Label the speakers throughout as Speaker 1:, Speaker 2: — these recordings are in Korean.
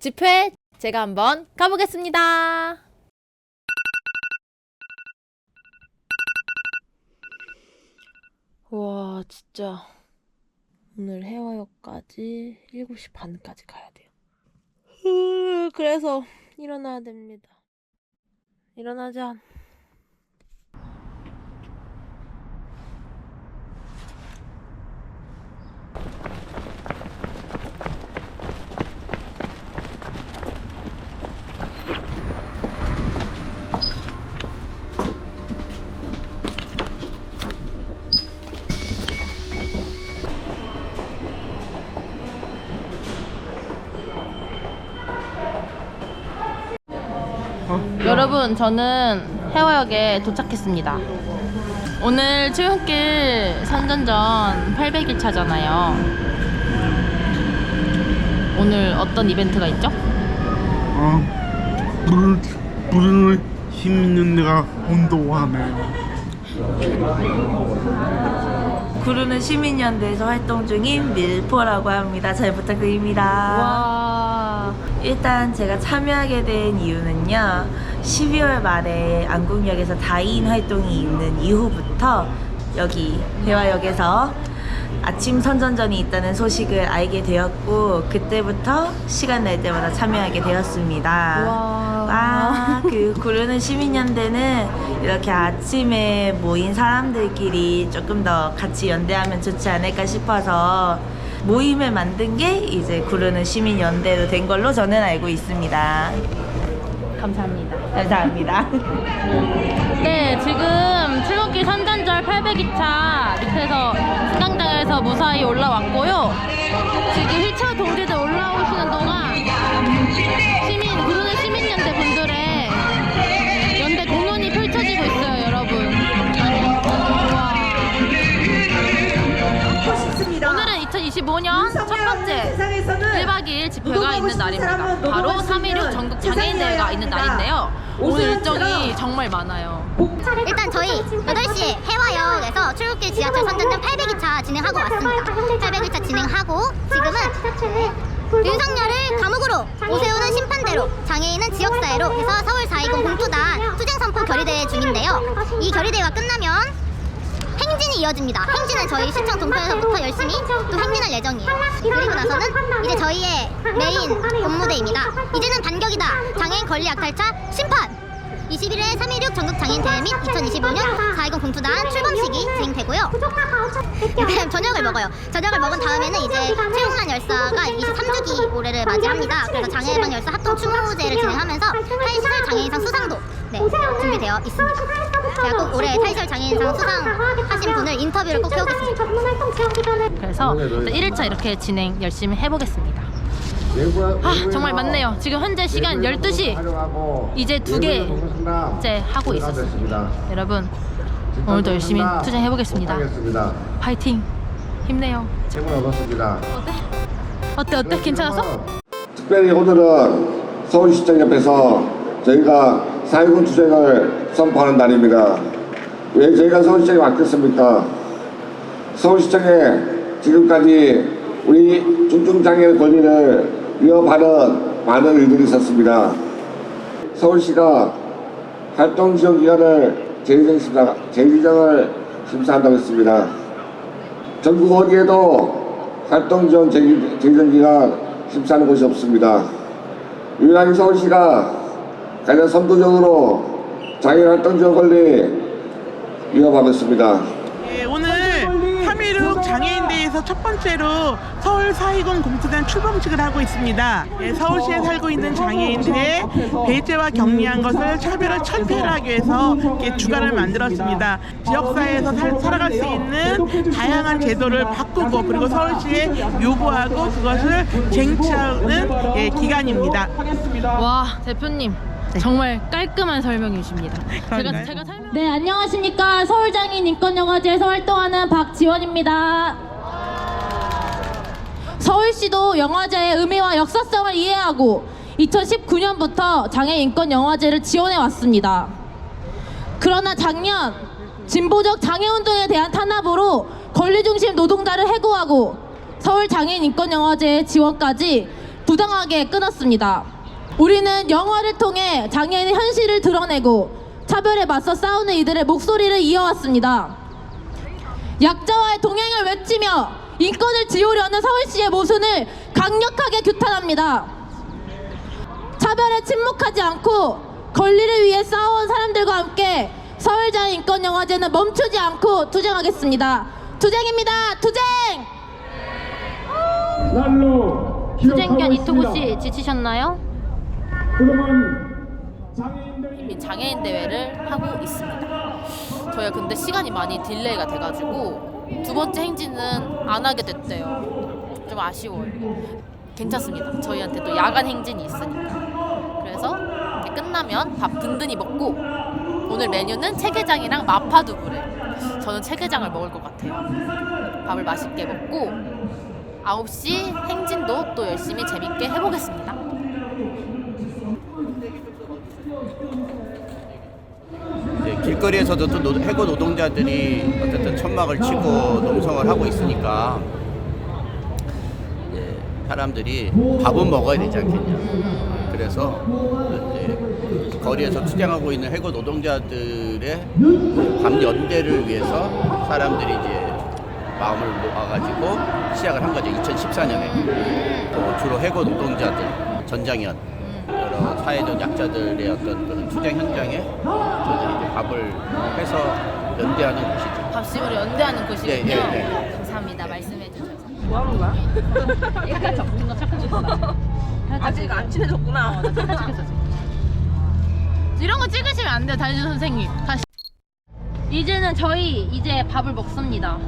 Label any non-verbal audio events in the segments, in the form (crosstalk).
Speaker 1: 집회 제가 한번 가보겠습니다. 와, 진짜 오늘 해화역까지 7시 반까지 가야 돼요. 으, 그래서 일어나야 됩니다. 일어나자. 여러분, 저는 해화역에 도착했습니다. 오늘 출근길 선전전 800일 차잖아요. 오늘 어떤 이벤트가 있죠?
Speaker 2: 어, 불을 불을 힘있는 데가 온도하네.
Speaker 3: 구르는 시민연대에서 활동 중인 밀포라고 합니다. 잘 부탁드립니다.
Speaker 1: 와.
Speaker 3: 일단 제가 참여하게 된 이유는요. 12월 말에 안국역에서 다인 활동이 있는 이후부터 여기 대화역에서 아침 선전전이 있다는 소식을 알게 되었고 그때부터 시간 날 때마다 참여하게 되었습니다.
Speaker 1: 와.
Speaker 3: 와, 그 구르는 시민연대는 이렇게 아침에 모인 사람들끼리 조금 더 같이 연대하면 좋지 않을까 싶어서 모임을 만든 게 이제 구르는 시민연대로 된 걸로 저는 알고 있습니다.
Speaker 1: 감사합니다.
Speaker 3: 감사합니다. (laughs)
Speaker 1: 네, 지금 출근길 선전절 802차 밑에서 승강장에서 무사히 올라왔고요. 지금 휠체어 동지들 올라오시는 동안 2015년 첫 번째 1박 2일 집회가 있는 날입니다. 바로 3.16 전국 장애인 대회가 있는 날인데요. 오늘 일정이 정말 많아요.
Speaker 4: 일단 저희 8시 해화역에서 출국길 지하철 선전전 802차 진행하고 왔습니다. 802차 진행하고 지금은 윤석열을 감옥으로 오세훈은 심판대로 장애인은 지역사회로 해서 서울 4.20 공투단 투쟁선포 결의대회 중인데요. 이 결의대회가 끝나면 행진이 이어집니다. 행진은 저희 시청 동편에서부터 열심히 또 행진할 예정이에요. 그리고 나서는 이제 저희의 메인 본무대입니다. 이제는 반격이다. 장애인 권리 약탈차 심판! 21일 3.16 전국 장애인 대회 및 2025년 4.20 공투단 출범식이 진행되고요. 그럼 저녁을 먹어요. 저녁을 먹은 다음에는 이제 최용만 열사가 23주기 올해를 맞이합니다. 그래서 장애 예방 열사 합동 추모제를 진행하면서 타이시설 장애인상 수상도 네, 준비되어 있습니다. 꼭 올해 타이시설 장애인상 수상하신 분을 인터뷰를 꼭 해오겠습니다.
Speaker 1: 그래서 일단 1일차 이렇게 진행 열심히 해보겠습니다. 아, 정말 많네요. 지금 현재 시간 12시. 이제 두 개째 하고 있었습니다. 여러분, 오늘도 열심히 투쟁해 보겠습니다.
Speaker 2: 하겠습니다.
Speaker 1: 파이팅! 힘내요.
Speaker 2: 힘을 얻었습니다.
Speaker 1: 어때? 어때, 어때? 괜찮았어?
Speaker 2: 특별히 오늘은 서울시청 옆에서 저희가 사회군 투쟁을 선포하는 날입니다. 왜 저희가 서울시청에 왔겠습니까? 서울시청에 지금까지 우리 중증장애인 권리를 위협하는 많은 일들이 있었습니다. 서울시가 활동 지원 기간을 재지정 심사, 재지정을 심사한다고 했습니다. 전국 어디에도 활동 지원 재지- 재지정 기간 심사하는 곳이 없습니다. 유일하게 서울시가 가장 선도적으로 장애인 활동 지원 권리 위협하고 있습니다.
Speaker 5: 예, 오늘 3.16 장애인대회에서 첫 번째로 서울 420 공투단 출범식을 하고 있습니다. 예, 서울시에 살고 있는 장애인들의 배제와 격리한 것을 차별을 철폐하기 위해서 주간을 만들었습니다. 지역사회에서 살, 살아갈 수 있는 다양한 제도를 바꾸고 그리고 서울시에 요구하고 그것을 쟁취하는 예, 기간입니다.
Speaker 1: 와, 대표님. 정말 깔끔한 설명이십니다. 제가? 제가 설명... 네, 안녕하십니까. 서울장애인 인권영화제에서 활동하는 박지원입니다. 서울시도 영화제의 의미와 역사성을 이해하고 2019년부터 장애인권영화제를 지원해 왔습니다. 그러나 작년 진보적 장애운동에 대한 탄압으로 권리중심 노동자를 해고하고 서울 장애인인권영화제 지원까지 부당하게 끊었습니다. 우리는 영화를 통해 장애인의 현실을 드러내고 차별에 맞서 싸우는 이들의 목소리를 이어왔습니다. 약자와의 동행을 외치며 인권을 지우려는 서울시의 모순을 강력하게 규탄합니다. 차별에 침묵하지 않고 권리를 위해 싸워온 사람들과 함께 서울장 인권영화제는 멈추지 않고 투쟁하겠습니다. 투쟁입니다. 투쟁! 투쟁견 이토구 씨. 지치셨나요?
Speaker 6: 장애인들이
Speaker 1: 장애인 대회를 하고 있습니다. 저희가 근데 시간이 많이 딜레이가 돼가지고 두 번째 행진은 안 하게 됐대요. 좀 아쉬워요. 괜찮습니다. 저희한테 또 야간 행진이 있으니까. 그래서 끝나면 밥 든든히 먹고 오늘 메뉴는 체게장이랑 마파두부래. 저는 체게장을 먹을 것 같아요. 밥을 맛있게 먹고 9시 행진도 또 열심히 재밌게 해보겠습니다.
Speaker 7: 이제 길거리에서도 또 노- 해고 노동자들이 어쨌든 천막을 치고 농성을 하고 있으니까 이제 사람들이 밥은 먹어야 되지 않겠냐. 그래서 이제 거리에서 투쟁하고 있는 해고 노동자들의 밤 연대를 위해서 사람들이 이제 마음을 모아가지고 시작을 한 거죠. 2014년에 주로 해고 노동자들 전장현 여러 사회적 약자들의 어떤 그런 투쟁 현장에 이제 밥을 해서 연대하는 곳이죠.
Speaker 1: 밥심으로 연대하는 곳이군요.
Speaker 7: 네, 네, 네.
Speaker 1: 감사합니다. 말씀해 주셔서. 뭐 하는 거야? (laughs) 약간 적은 거 착각했어. 아직 안 친해졌구나. 착각했어. 이런 거 찍으시면 안 돼요, 달주 선생님. 다시. 이제는 저희 이제 밥을 먹습니다.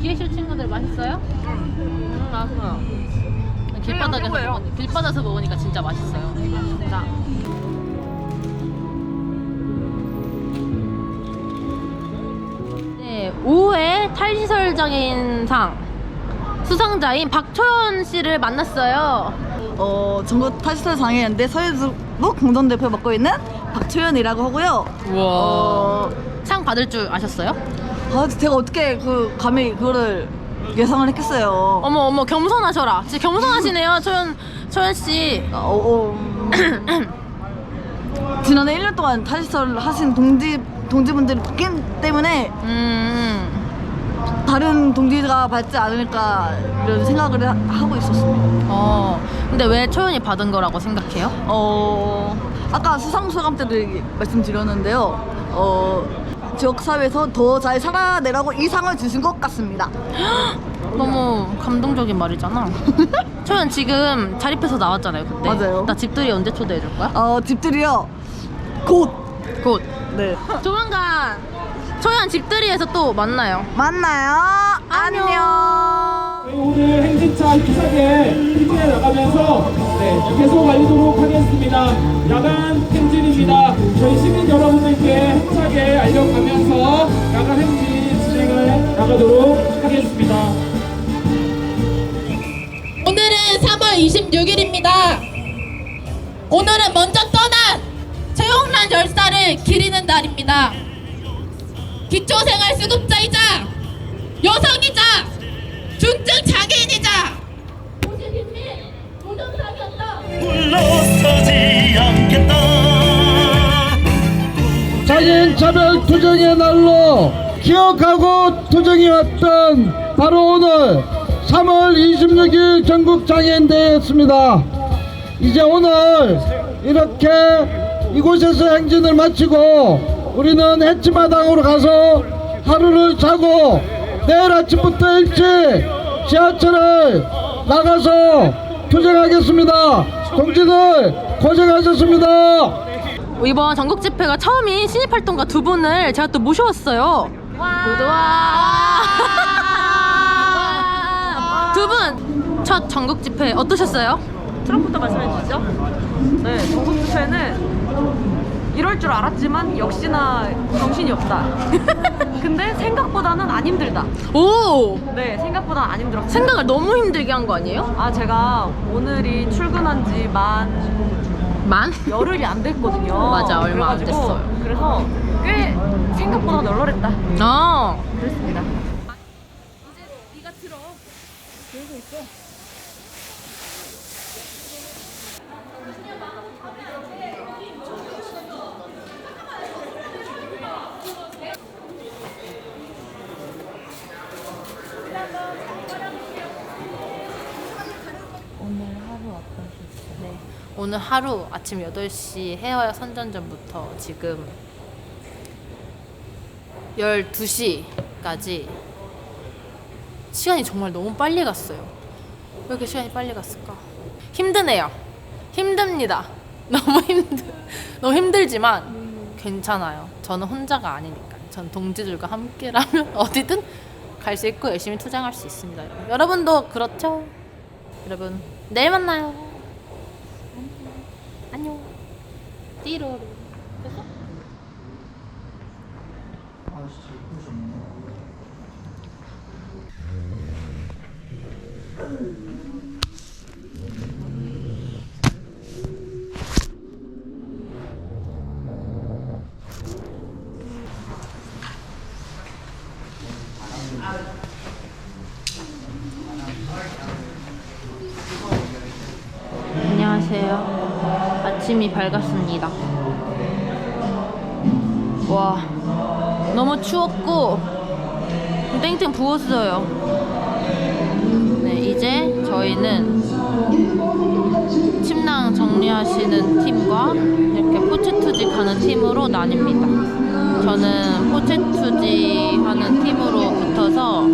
Speaker 1: 기획실 친구들 맛있어요? 응, 맛있어요. 길바닥에서 먹으니, 길바닥에서 먹으니까 진짜 맛있어요. 자. 네, 5회 탈시설 장애인상 수상자인 박초연 씨를 만났어요.
Speaker 8: 어, 전국 타시설 장애인데 서해부 공동대표 맡고 있는 박초연이라고 하고요. 어,
Speaker 1: 상 받을 줄 아셨어요?
Speaker 8: 아, 제가 어떻게 그 감히 그거를 예상을 했겠어요.
Speaker 1: 어머 어머 겸손하셔라. 진짜 겸손하시네요, 초연 초연 씨.
Speaker 8: 어, 어, 음. (coughs) 지난해 1년 동안 타시설 하신 동지 동지분들이 바뀐 때문에
Speaker 1: 음.
Speaker 8: 다른 동지가 받지 않을까 이런 생각을 하, 하고 있었습니다.
Speaker 1: 어. 근데 왜 초연이 받은 거라고 생각해요?
Speaker 8: 어, 아까 수상 소감 때도 얘기- 말씀드렸는데요. 어, 지역 사회에서 더 잘 살아내라고 이 상을 주신 것 같습니다. (gasps)
Speaker 1: 너무 감동적인 말이잖아. (laughs) 초연 지금 자립해서 나왔잖아요, 그때.
Speaker 8: 맞아요.
Speaker 1: 나 집들이 언제 초대해 줄 거야?
Speaker 8: 어, 집들이요. 곧.
Speaker 1: 곧.
Speaker 8: 네.
Speaker 1: 조만간 초연 집들이에서 또 만나요.
Speaker 8: 만나요. 안녕.
Speaker 6: 오늘 행진차 힘차게 행진해 나가면서 네, 계속 알리도록 하겠습니다. 야간 행진입니다. 저희 시민 여러분들께 힘차게 알려가면서 야간 행진 진행을 나가도록 하겠습니다.
Speaker 9: 오늘은 3월 26일입니다. 오늘은 먼저 떠난 최홍란 열사를 기리는 날입니다. 기초생활수급자이자 여성이자 중증 장애인이자.
Speaker 10: 물러서지 않겠다
Speaker 11: 장애인 차별 투쟁의 날로 기억하고 투쟁해왔던 바로 오늘 3월 26일 전국 장애인 대회였습니다. 이제 오늘 이렇게 이곳에서 행진을 마치고 우리는 해치마당으로 가서 하루를 자고 내일 아침부터 일찍 지하철을 나가서 투쟁하겠습니다. 동지들 고생하셨습니다.
Speaker 1: 이번 전국 집회가 처음인 신입 활동가 두 분을 제가 또 모셔왔어요. 와. 두분 첫 전국 집회 어떠셨어요?
Speaker 12: 트럼프부터 말씀해 주시죠. 네, 전국 집회는 이럴 줄 알았지만 역시나 정신이 없다. (laughs) 근데 생각보다는 안 힘들다.
Speaker 1: 오
Speaker 12: 네, 생각보다 안 힘들었어요.
Speaker 1: 생각을 너무 힘들게 한 거 아니에요?
Speaker 12: 아, 제가 오늘이 출근한 지만
Speaker 1: 만?
Speaker 12: 열흘이 안 됐거든요. (laughs)
Speaker 1: 맞아, 얼마 안
Speaker 12: 그래가지고
Speaker 1: 됐어요.
Speaker 12: 그래서 꽤 생각보다 널널했다.
Speaker 1: 어.
Speaker 12: 그랬습니다.
Speaker 1: 오늘 하루 아침 8시 헤어야 선전전부터 지금 12시까지 시간이 정말 너무 빨리 갔어요. 왜 이렇게 시간이 빨리 갔을까? 힘드네요. 힘듭니다. (laughs) 너무 힘들, 너무 힘들지만 괜찮아요. 저는 혼자가 아니니까. 전 동지들과 함께라면 (laughs) 어디든 갈 수 있고 열심히 투쟁할 수 있습니다. 여러분도 그렇죠? 여러분 내일 만나요. 안녕. 띠로로. 안녕하세요. 아침이 밝았습니다. 와, 너무 추웠고 땡땡 부었어요. 네, 이제 저희는 침낭 정리하시는 팀과 이렇게 포체투지 가는 팀으로 나뉩니다. 저는 포체투지 하는 팀으로 붙어서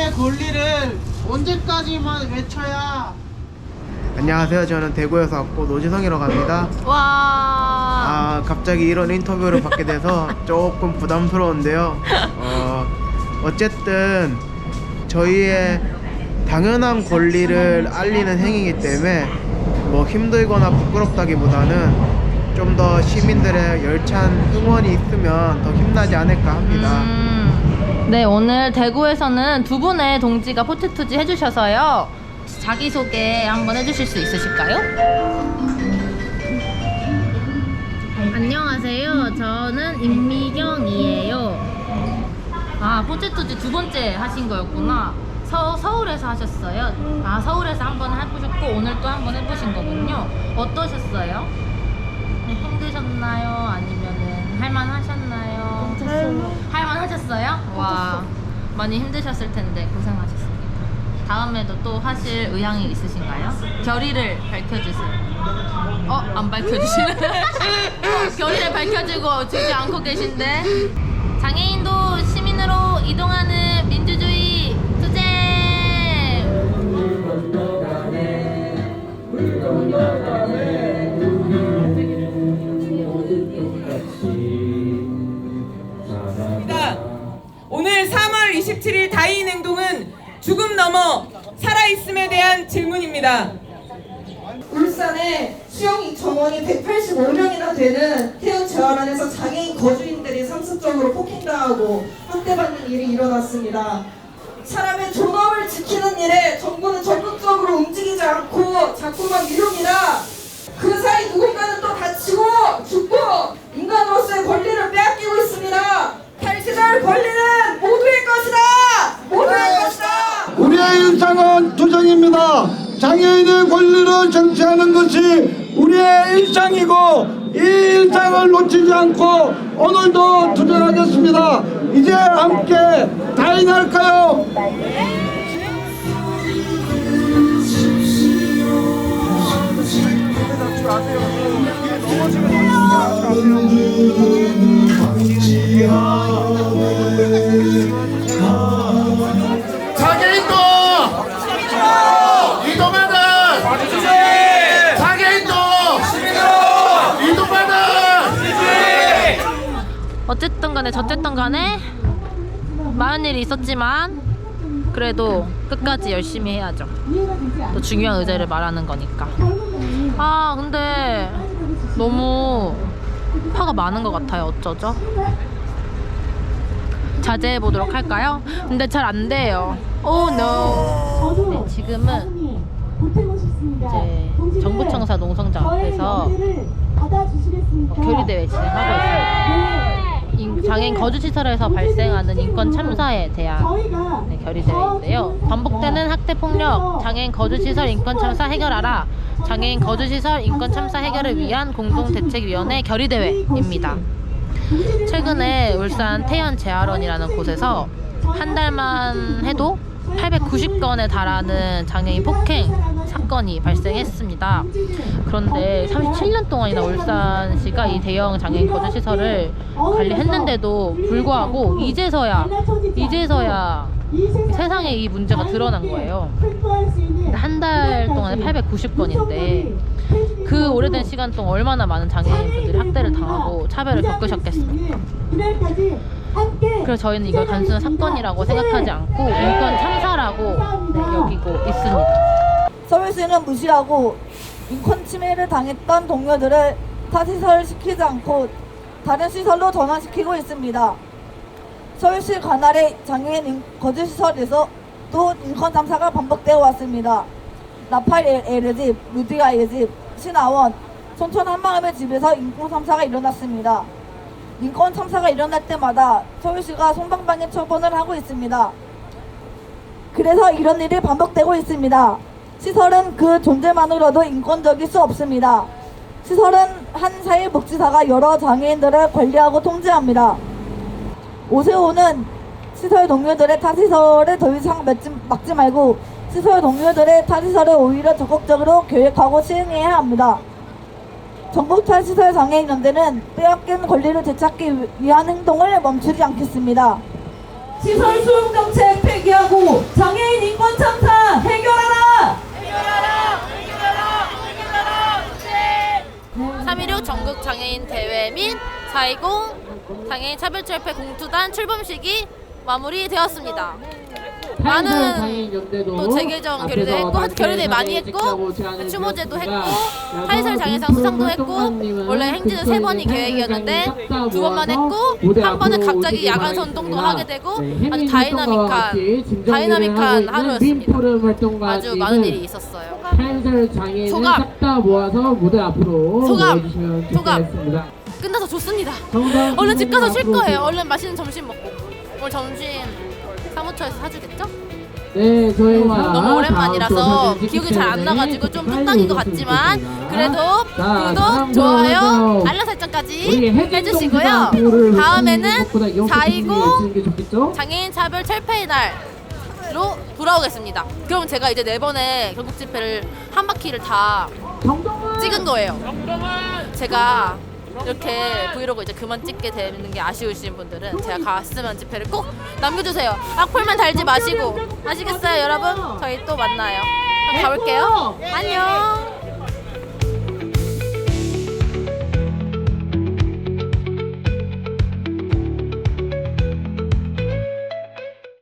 Speaker 11: 시민의 권리를 언제까지만 외쳐야
Speaker 13: 안녕하세요. 저는 대구에서 왔고 노지성이라고 합니다.
Speaker 1: 와.
Speaker 13: 아 갑자기 이런 인터뷰를 받게 돼서 조금 부담스러운데요. 어, 어쨌든 저희의 당연한 권리를 알리는 행위이기 때문에 뭐 힘들거나 부끄럽다기보다는 좀 더 시민들의 열찬 응원이 있으면 더 힘나지 않을까 합니다.
Speaker 1: 음, 네, 오늘 대구에서는 두 분의 동지가 포테투지 해주셔서요. 자기소개 한번 해주실 수 있으실까요? 안녕하세요. 저는 임미경이에요. 아, 포테투지 두 번째 하신 거였구나. 서, 서울에서 하셨어요. 아, 서울에서 한 번 해보셨고, 오늘 또 한 번 해보신 거군요. 어떠셨어요? 힘드셨나요? 아니면은 할만하셨나요? 할만하셨어요? 와 많이 힘드셨을 텐데 고생하셨습니다. 다음에도 또 하실 의향이 있으신가요? 결의를 밝혀주세요. 어? 안 밝혀주시네? (laughs) 결의를 밝혀주고 주지 않고 계신데 장애인도 시민으로 이동하는
Speaker 12: 27일 다인 행동은 죽음 넘어 살아있음에 대한 질문입니다.
Speaker 14: 울산에 수용 정원이 185명이나 되는 태연 재활원에서 장애인 거주인들이 상습적으로 폭행당하고 학대받는 일이 일어났습니다. 사람의 존엄을 지키는 일에 정부는 적극적으로 움직이지 않고 자꾸만 미룹니다. 그 사이 누군가는 또 다치고 죽고 인간으로서의 권리를 빼앗기고 있습니다. 탈취될 권리는 모두의 것이다. 모두의 것이다.
Speaker 11: 우리의 일상은 투쟁입니다. 장애인의 권리를 쟁취하는 것이 우리의 일상이고 이 일상을 놓치지 않고 오늘도 투쟁하겠습니다. 이제 함께 다인할까요?
Speaker 10: 장애인도 이동하는 장애인도 이동하는
Speaker 1: 어쨌든 간에 저쨌든 간에 많은 일이 있었지만 그래도 끝까지 열심히 해야죠. 또 중요한 의제를 말하는 거니까. 아 근데 너무 화가 많은 것 같아요. 어쩌죠? 자제해 보도록 할까요? 근데 잘 안 돼요. 오 노. 네, 지금은 이제 정부청사 농성장 앞에서 어, 교리대회 진행하고 있습니 장애인 거주시설에서 발생하는 인권 참사에 대한 네, 결의대회인데요. 반복되는 학대 폭력, 장애인 거주시설 인권 참사 해결하라. 장애인 거주시설 인권 참사 해결을 위한 공동대책위원회 결의대회입니다. 최근에 울산 태연 재활원이라는 곳에서 한 달만 해도 890건에 달하는 장애인 폭행 사건이 발생했습니다. 그런데 37년 동안이나 울산시가 이 대형 장애인 거주 시설을 관리했는데도 불구하고 이제서야 이제서야 세상에 이 문제가 드러난 거예요. 한 달 동안에 890건인데 그 오래된 시간 동안 얼마나 많은 장애인분들이 학대를 당하고 차별을 겪으셨겠습니까? 그래서 저희는 이걸 단순한 사건이라고 생각하지 않고 인권 참사라고 네, 여기고 있습니다.
Speaker 8: 서울시는 무시하고 인권 침해를 당했던 동료들을 타 시설 시키지 않고 다른 시설로 전환시키고 있습니다. 서울시 관할의 장애인 인- 거주시설에서 또 인권 참사가 반복되어 왔습니다. 나팔 L의 집, 루디아의 집, 신하원, 손천 한마음의 집에서 인권 참사가 일어났습니다. 인권 참사가 일어날 때마다 서울시가 손방망이 처분을 하고 있습니다. 그래서 이런 일이 반복되고 있습니다. 시설은 그 존재만으로도 인권적일 수 없습니다. 시설은 한 사회복지사가 여러 장애인들을 관리하고 통제합니다. 오세호는 시설 동료들의 타시설을 더 이상 막지, 말고 시설 동료들의 타시설을 오히려 적극적으로 계획하고 시행해야 합니다. 전국 탈시설 장애인연대는 빼앗긴 권리를 되찾기 위한 행동을 멈추지 않겠습니다.
Speaker 14: 시설 수용 정책 폐기하고 장애인 인권 참사 해결하라.
Speaker 1: 3.16 전국 장애인 대회 및 4.20 장애인 차별철폐 공투단 출범식이 마무리되었습니다. 많은 또 재개정 결의도 했고 결의대 많이 했고 추모제도 했고 타이설 장애상 수상도 했고 원래 행진은 세 번이 계획이었는데 두 번만 했고 한 번은 갑자기 야간 선동도 하게 되고 아주 다이나믹한 다이나믹한 하루였습니다. 아주 많은 일이 있었어요. 소감!
Speaker 6: 싹다 모아서 무대 앞으로
Speaker 1: 소감! 소감! 끝나서 좋습니다. 얼른 집 가서 쉴 거예요. 얼른 맛있는 점심 먹고 오늘 점심 사무처에서 사주겠죠?
Speaker 6: 네, 저희와
Speaker 1: 너무 오랜만이라서 기억이 잘안
Speaker 6: 찍기
Speaker 1: 나가지고 좀 뚝딱인 것 같지만. 그래도
Speaker 6: 자,
Speaker 1: 구독, 좋아요, 알람 설정까지 해주시고요. 다음에는
Speaker 6: 것보다 이용해
Speaker 1: 4.20
Speaker 6: 주시는 게 좋겠죠?
Speaker 1: 장애인 차별 철폐의 날로 돌아오겠습니다. 그럼 제가 이제 네 번의 전국 집회를 한 바퀴를 다 찍은 거예요. 제가 이렇게 브이로그 이제 그만 찍게 되는 게 아쉬우신 분들은 제가 갔으면 집회를 꼭 남겨주세요. 악플만 달지 마시고 아시겠어요, 여러분? 저희 또 만나요. 그럼 가볼게요. 안녕.